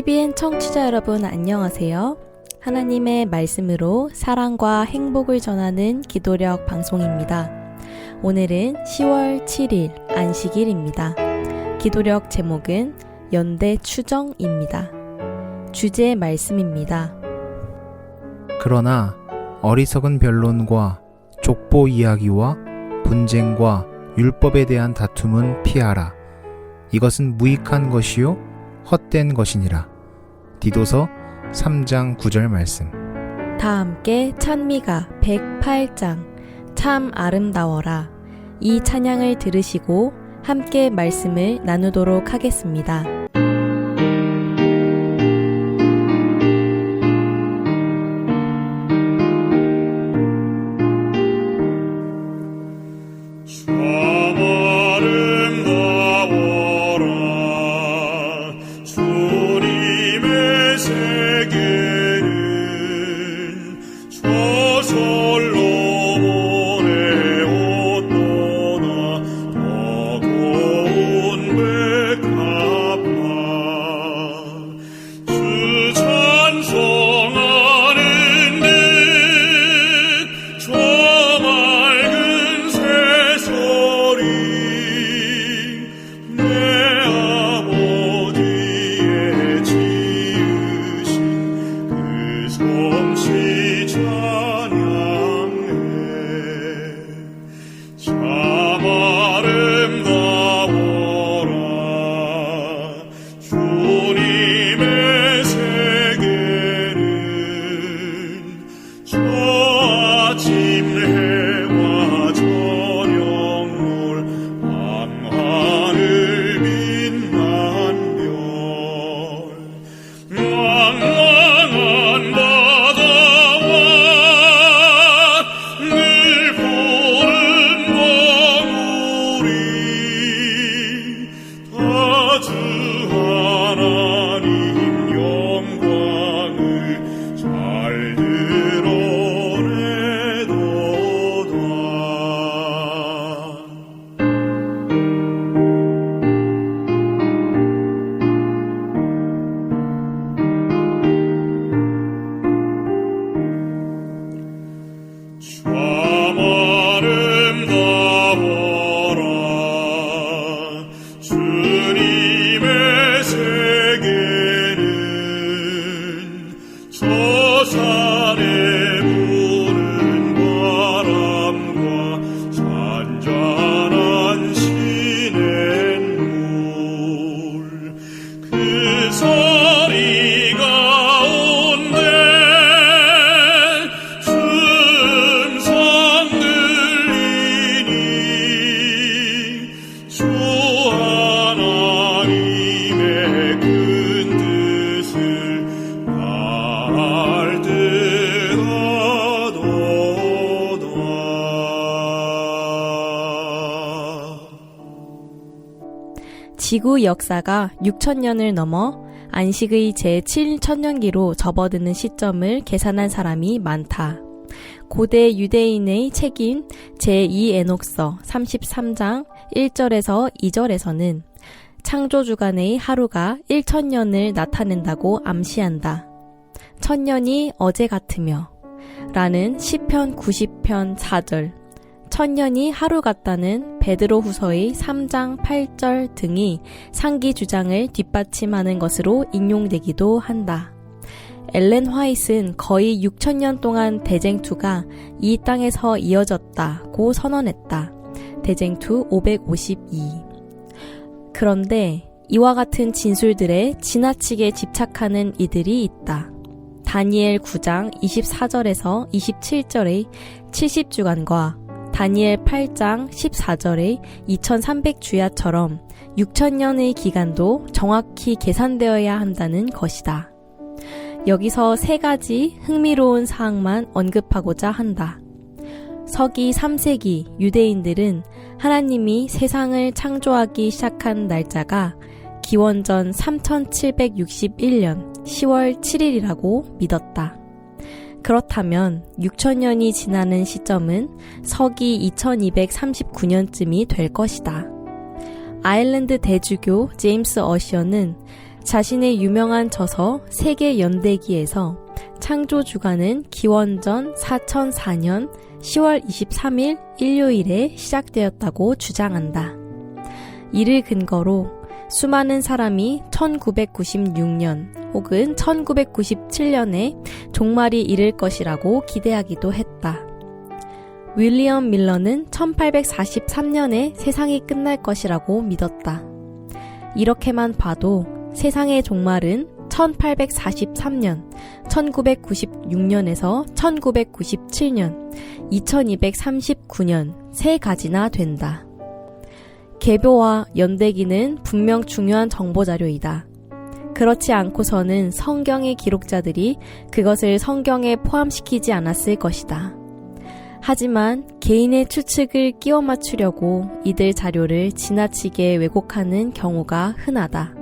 CBN 청취자 여러분 안녕하세요. 하나님의 말씀으로 사랑과 행복을 전하는 기도력 방송입니다. 오늘은 10월 7일 안식일입니다. 기도력 제목은 연대 추정입니다. 주제 말씀입니다. 그러나 어리석은 변론과 족보 이야기와 분쟁과 율법에 대한 다툼은 피하라. 이것은 무익한 것이요 헛된 것이니라. 디도서 3장 9절 말씀. 다 함께 찬미가 108장 참 아름다워라 이 찬양을 들으시고 함께 말씀을 나누도록 하겠습니다. 다 지구 역사가 6천년을 넘어 안식의 제7천년기로 접어드는 시점을 계산한 사람이 많다. 고대 유대인의 책인 제2에녹서 33장 1절에서 2절에서는 창조주간의 하루가 1천년을 나타낸다고 암시한다. 천년이 어제 같으며 라는 시편 90편 4절 천년이 하루 같다는 베드로 후서의 3장 8절 등이 상기 주장을 뒷받침하는 것으로 인용되기도 한다. 엘렌 화이트는 거의 6천년 동안 대쟁투가 이 땅에서 이어졌다고 선언했다. 대쟁투 552. 그런데 이와 같은 진술들에 지나치게 집착하는 이들이 있다. 다니엘 9장 24절에서 27절의 70주간과 다니엘 8장 14절의 2300주야처럼 6천년의 기간도 정확히 계산되어야 한다는 것이다. 여기서 세 가지 흥미로운 사항만 언급하고자 한다. 서기 3세기 유대인들은 하나님이 세상을 창조하기 시작한 날짜가 기원전 3761년 10월 7일이라고 믿었다. 그렇다면 6천년이 지나는 시점은 서기 2239년쯤이 될 것이다. 아일랜드 대주교 제임스 어시어는 자신의 유명한 저서 세계 연대기에서 창조 주간은 기원전 4004년 10월 23일 일요일에 시작되었다고 주장한다. 이를 근거로 수많은 사람이 1996년 혹은 1997년에 종말이 이를 것이라고 기대하기도 했다. 윌리엄 밀러는 1843년에 세상이 끝날 것이라고 믿었다. 이렇게만 봐도 세상의 종말은 1843년, 1996년에서 1997년, 2239년 세 가지나 된다. 개묘와 연대기는 분명 중요한 정보 자료이다. 그렇지 않고서는 성경의 기록자들이 그것을 성경에 포함시키지 않았을 것이다. 하지만 개인의 추측을 끼워 맞추려고 이들 자료를 지나치게 왜곡하는 경우가 흔하다.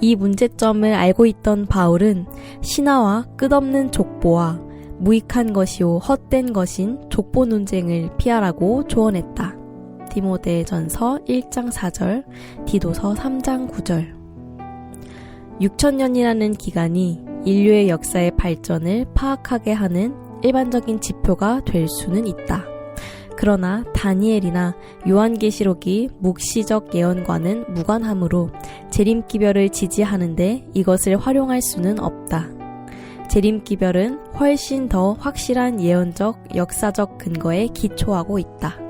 이 문제점을 알고 있던 바울은 신화와 끝없는 족보와 무익한 것이요 헛된 것인 족보 논쟁을 피하라고 조언했다. 디모데전서 1장 4절, 디도서 3장 9절. 6천년이라는 기간이 인류의 역사의 발전을 파악하게 하는 일반적인 지표가 될 수는 있다. 그러나 다니엘이나 요한계시록이 묵시적 예언과는 무관하므로 재림기별을 지지하는데 이것을 활용할 수는 없다. 재림기별은 훨씬 더 확실한 예언적, 역사적 근거에 기초하고 있다.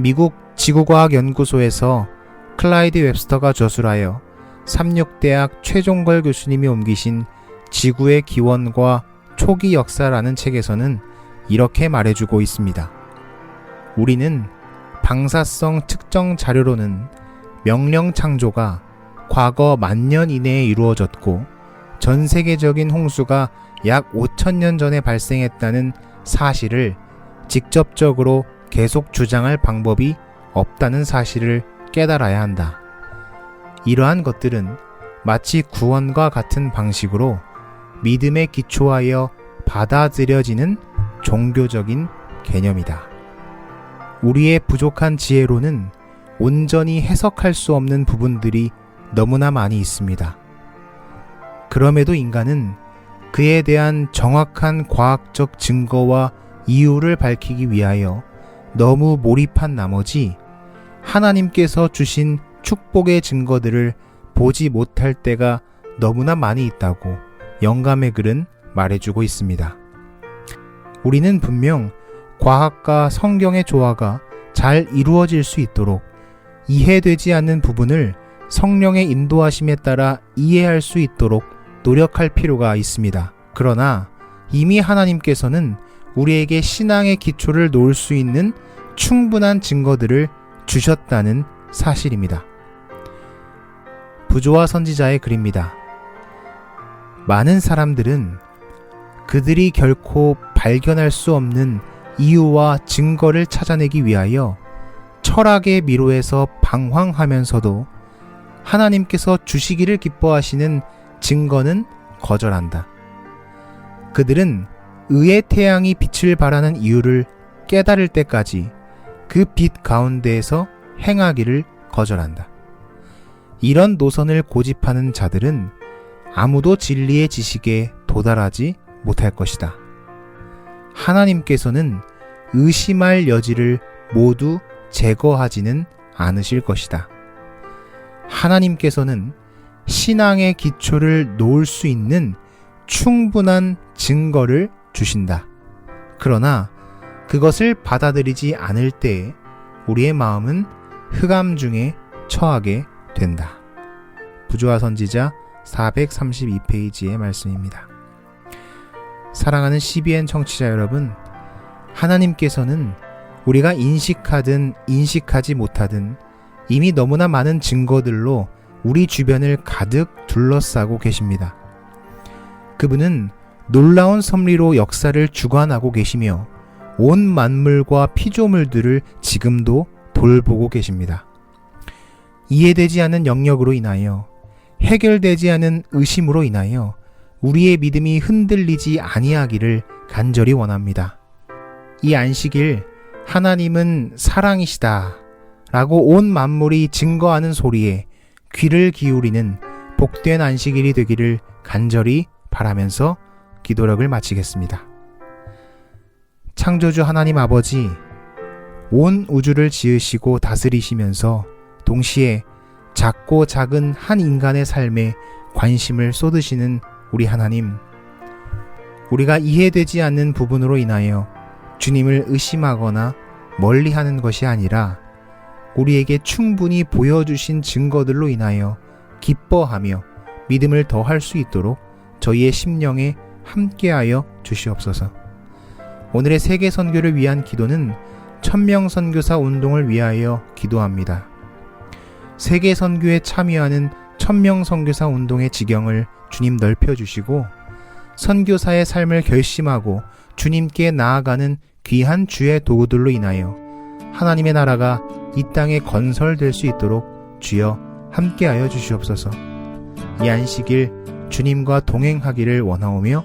미국 지구과학연구소에서 클라이드 웹스터가 저술하여 36대학 최종걸 교수님이 옮기신 지구의 기원과 초기 역사라는 책에서는 이렇게 말해주고 있습니다. 우리는 방사성 측정 자료로는 명령 창조가 과거 만년 이내에 이루어졌고 전 세계적인 홍수가 약 5천년 전에 발생했다는 사실을 직접적으로 계속 주장할 방법이 없다는 사실을 깨달아야 한다. 이러한 것들은 마치 구원과 같은 방식으로 믿음에 기초하여 받아들여지는 종교적인 개념이다. 우리의 부족한 지혜로는 온전히 해석할 수 없는 부분들이 너무나 많이 있습니다. 그럼에도 인간은 그에 대한 정확한 과학적 증거와 이유를 밝히기 위하여 너무 몰입한 나머지 하나님께서 주신 축복의 증거들을 보지 못할 때가 너무나 많이 있다고 영감의 글은 말해주고 있습니다. 우리는 분명 과학과 성경의 조화가 잘 이루어질 수 있도록 이해되지 않는 부분을 성령의 인도하심에 따라 이해할 수 있도록 노력할 필요가 있습니다. 그러나 이미 하나님께서는 우리에게 신앙의 기초를 놓을 수 있는 충분한 증거들을 주셨다는 사실입니다. 부조와 선지자의 글입니다. 많은 사람들은 그들이 결코 발견할 수 없는 이유와 증거를 찾아내기 위하여 철학의 미로에서 방황하면서도 하나님께서 주시기를 기뻐하시는 증거는 거절한다. 그들은 의의 태양이 빛을 발하는 이유를 깨달을 때까지 그 빛 가운데에서 행하기를 거절한다. 이런 노선을 고집하는 자들은 아무도 진리의 지식에 도달하지 못할 것이다. 하나님께서는 의심할 여지를 모두 제거하지는 않으실 것이다. 하나님께서는 신앙의 기초를 놓을 수 있는 충분한 증거를 주신다. 그러나 그것을 받아들이지 않을 때 우리의 마음은 흑암 중에 처하게 된다. 부조화 선지자 432페이지의 말씀입니다. 사랑하는 CBN 청취자 여러분, 하나님께서는 우리가 인식하든 인식하지 못하든 이미 너무나 많은 증거들로 우리 주변을 가득 둘러싸고 계십니다. 그분은 놀라운 섭리로 역사를 주관하고 계시며 온 만물과 피조물들을 지금도 돌보고 계십니다. 이해되지 않는 영역으로 인하여 해결되지 않은 의심으로 인하여 우리의 믿음이 흔들리지 아니하기를 간절히 원합니다. 이 안식일 하나님은 사랑이시다 라고 온 만물이 증거하는 소리에 귀를 기울이는 복된 안식일이 되기를 간절히 바라면서 기도력을 마치겠습니다. 창조주 하나님 아버지, 온 우주를 지으시고 다스리시면서 동시에 작고 작은 한 인간의 삶에 관심을 쏟으시는 우리 하나님, 우리가 이해되지 않는 부분으로 인하여 주님을 의심하거나 멀리 하는 것이 아니라 우리에게 충분히 보여주신 증거들로 인하여 기뻐하며 믿음을 더할 수 있도록 저희의 심령에 함께하여 주시옵소서. 오늘의 세계 선교를 위한 기도는 천명 선교사 운동을 위하여 기도합니다. 세계 선교에 참여하는 천명 선교사 운동의 지경을 주님 넓혀 주시고 선교사의 삶을 결심하고 주님께 나아가는 귀한 주의 도구들로 인하여 하나님의 나라가 이 땅에 건설될 수 있도록 주여 함께하여 주시옵소서. 이 안식일 주님과 동행하기를 원하오며